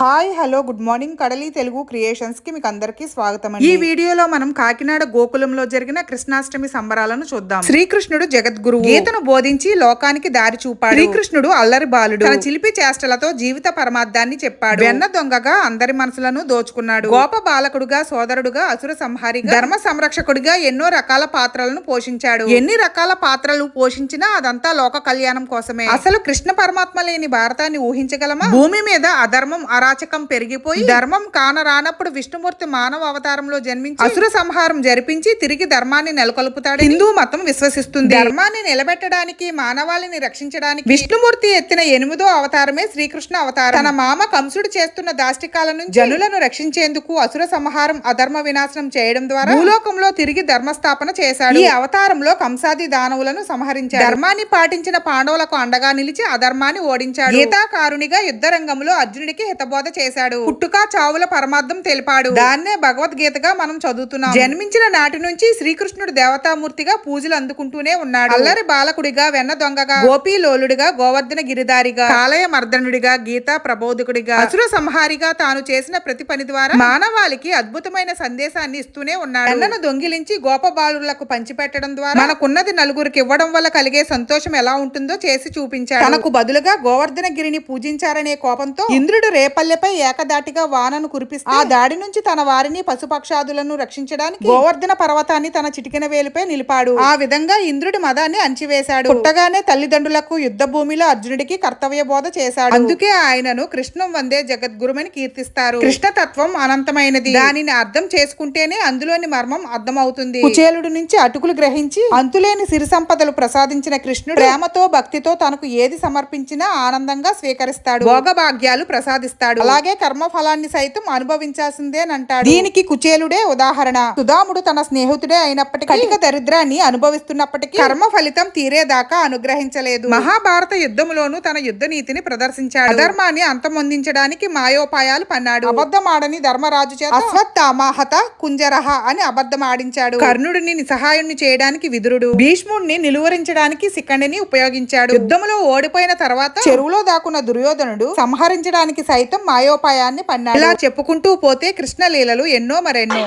Hi hello good morning కడలి తెలుగు క్రియేషన్స్కి మీకు అందరికీ స్వాగతం ఈ వీడియోలో మనం కాకినాడ గోకులంలో జరిగిన కృష్ణాష్టమి సంబరాలను చూద్దాం. శ్రీకృష్ణుడు జగద్గురువు. గీతను బోధించి లోకానికి దారి చూపాడు. శ్రీకృష్ణుడు అల్లరి బాలుడు. తన చిలిపి చేష్టలతో జీవిత పరమార్థాన్ని చెప్పాడు. వెన్న దొంగగా అందరి మనసులను దోచుకున్నాడు. గోప బాలకుడుగా సోదరుడుగా అసుర సంహారిగా ధర్మ సంరక్షకుడిగా ఎన్నో రకాల పాత్రలను పోషించాడు. ఎన్ని రకాల పాత్రలు పోషించినా అదంతా లోక కళ్యాణం కోసమే. అసలు కృష్ణ పరమాత్మ లేని భారతాన్ని ఊహించగలమా? భూమి మీద అధర్మం అరాచకం పెరిగిపోయి ధర్మం కానరానప్పుడు విష్ణుమూర్తి మానవ అవతారంలో జన్మించి అసుర సంహారం జరిపించి తిరిగి ధర్మాన్ని నెలకొల్పుతాడు హిందూ మతం విశ్వసిస్తుంది. ధర్మాన్ని నిలబెట్టడానికి మానవాళిని రక్షించడానికి విష్ణుమూర్తి ఎత్తిన ఎనిమిదో అవతారమే శ్రీకృష్ణ అవతారం. తన మామ కంసుడు చేస్తున్న దాష్టికాల నుంచి జనులను రక్షించేందుకు అసుర సంహారం అధర్మ వినాశనం చేయడం ద్వారా భూలోకంలో తిరిగి ధర్మస్థాపన చేశాడు. ఈ అవతారంలో కంసాది దానవులను సంహరించాడు. ధర్మాన్ని పాటించిన పాండవులకు అండగా నిలిచి అధర్మాన్ని ఓడించాడు. గీతాకారునిగా యుద్ధ రంగంలో అర్జునుడికి హితబోధ చేశాడు. పుట్టుక చావుల పరమార్థం తెలిపాడు. దాన్నే భగవద్గీతగా మనం చదువుతున్నాం. జన్మించిన నాటి నుంచి శ్రీకృష్ణుడు దేవతామూర్తిగా పూజలు అందుకుంటూనే ఉన్నాడు. అల్లరి బాలకుడిగా వెన్న దొంగగా గోపీలోలుడిగా గోవర్ధన గిరిదారిగా కాలయ మర్దనుడిగా గీతా ప్రబోధకుడిగా అసుర సంహారిగా తాను చేసిన ప్రతి పని ద్వారా మానవాళికి అద్భుతమైన సందేశాన్ని ఇస్తూనే ఉన్నాడు. వెన్నను దొంగిలించి గోప బాలులకు పంచిపెట్టడం ద్వారా మనకున్నది నలుగురికి ఇవ్వడం వల్ల కలిగే సంతోషం ఎలా ఉంటుందో చేసి చూపించాడు. తనకు బదులుగా గోవర్ధన గిరిని పూజించారనే కోపంతో ఇంద్రుడు రేపల్లెపై ఏకదాటిగా వానను కురిపిస్తే ఆ దాడి నుంచి తన వారిని పశుపక్షాదులను రక్షించడానికి గోవర్ధన పర్వతాన్ని తన చిటికెన వేలుపై నిలిపాడు. ఆ విధంగా ఇంద్రుడి మదాన్ని అంచివేశాడు. పుట్టగానే తల్లిదండ్రులకు యుద్ధ భూమిలో అర్జునుడికి కర్తవ్య బోధ చేశాడు. అందుకే ఆయనను కృష్ణం వందే జగద్గురుమని కీర్తిస్తారు. కృష్ణ తత్వం అనంతమైనది. దానిని అర్థం చేసుకుంటేనే అందులోని మర్మం అర్థమవుతుంది. కుచేలుడు నుంచి అటుకులు గ్రహించి అంతులేని సిరి సంపదలు ప్రసాదించిన కృష్ణుడు ప్రేమతో భక్తితో తనకు ఏది సమర్పించినా ఆనందంగా స్వీకరిస్తాడు. భోగభాగ్యాలు ప్రసాదిస్తాడు. అలాగే కర్మ ఫలాన్ని సైతం అనుభవించాల్సిందేనంటాడు దీనికి కుచేలుడే ఉదాహరణ. సుధాముడు తన స్నేహితుడే అయినప్పటికీ కటిక దరిద్రాన్ని అనుభవిస్తున్నప్పటికీ కర్మ ఫలితం తీరేదాకా అనుగ్రహించలేదు. మహాభారత యుద్ధములోనూ తన యుద్ధ నీతిని ప్రదర్శించాడు. అధర్మాన్ని అంతమొందించడానికి మాయోపాయాలు పన్నాడు. అబద్ధమాడని ధర్మరాజు చేత అశ్వత్థామాహత కుంజరహ అని అబద్ధం ఆడించాడు కర్ణుడిని నిస్సహాయుణ్ణి చేయడానికి విదురుడు. భీష్ముడిని నిలువరించడానికి శిఖండిని ఉపయోగించాడు. యుద్ధములో ఓడిపోయిన తర్వాత చెరువులో దాక్కున్న దుర్యోధనుడు సంహరించడానికి సైతం సైతం మాయోపాయాన్ని పన్నారు ఇలా చెప్పుకుంటూ పోతే కృష్ణలీలలు ఎన్నో మరెన్నో.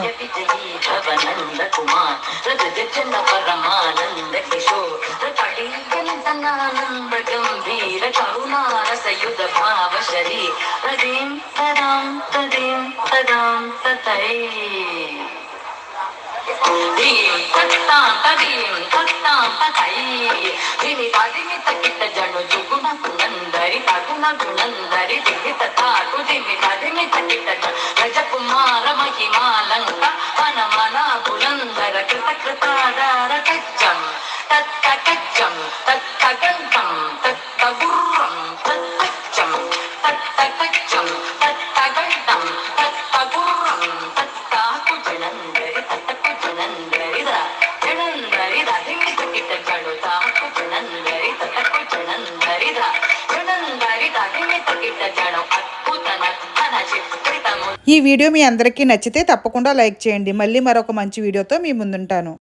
దీం తట్టాం తదీం తట్టాం తదై విని పదిమి తగిట ನ ಗುಣಂದರಿ ಜಿಗಿತಟ ಕುಟಿಮಿ ಕಡಿಮಿ ತಟಿತಟ ಗಜಕುಮಾರ ಮಹಿಮಾಲಂಕ ಹನಮನ ಗುಣಂದರ ಕೃತ ಕೃತಾದ ఈ వీడియో మీ అందరికీ నచ్చితే తప్పకుండా లైక్ చేయండి. మళ్ళీ మరొక మంచి వీడియోతో మీ ముందుంటాను.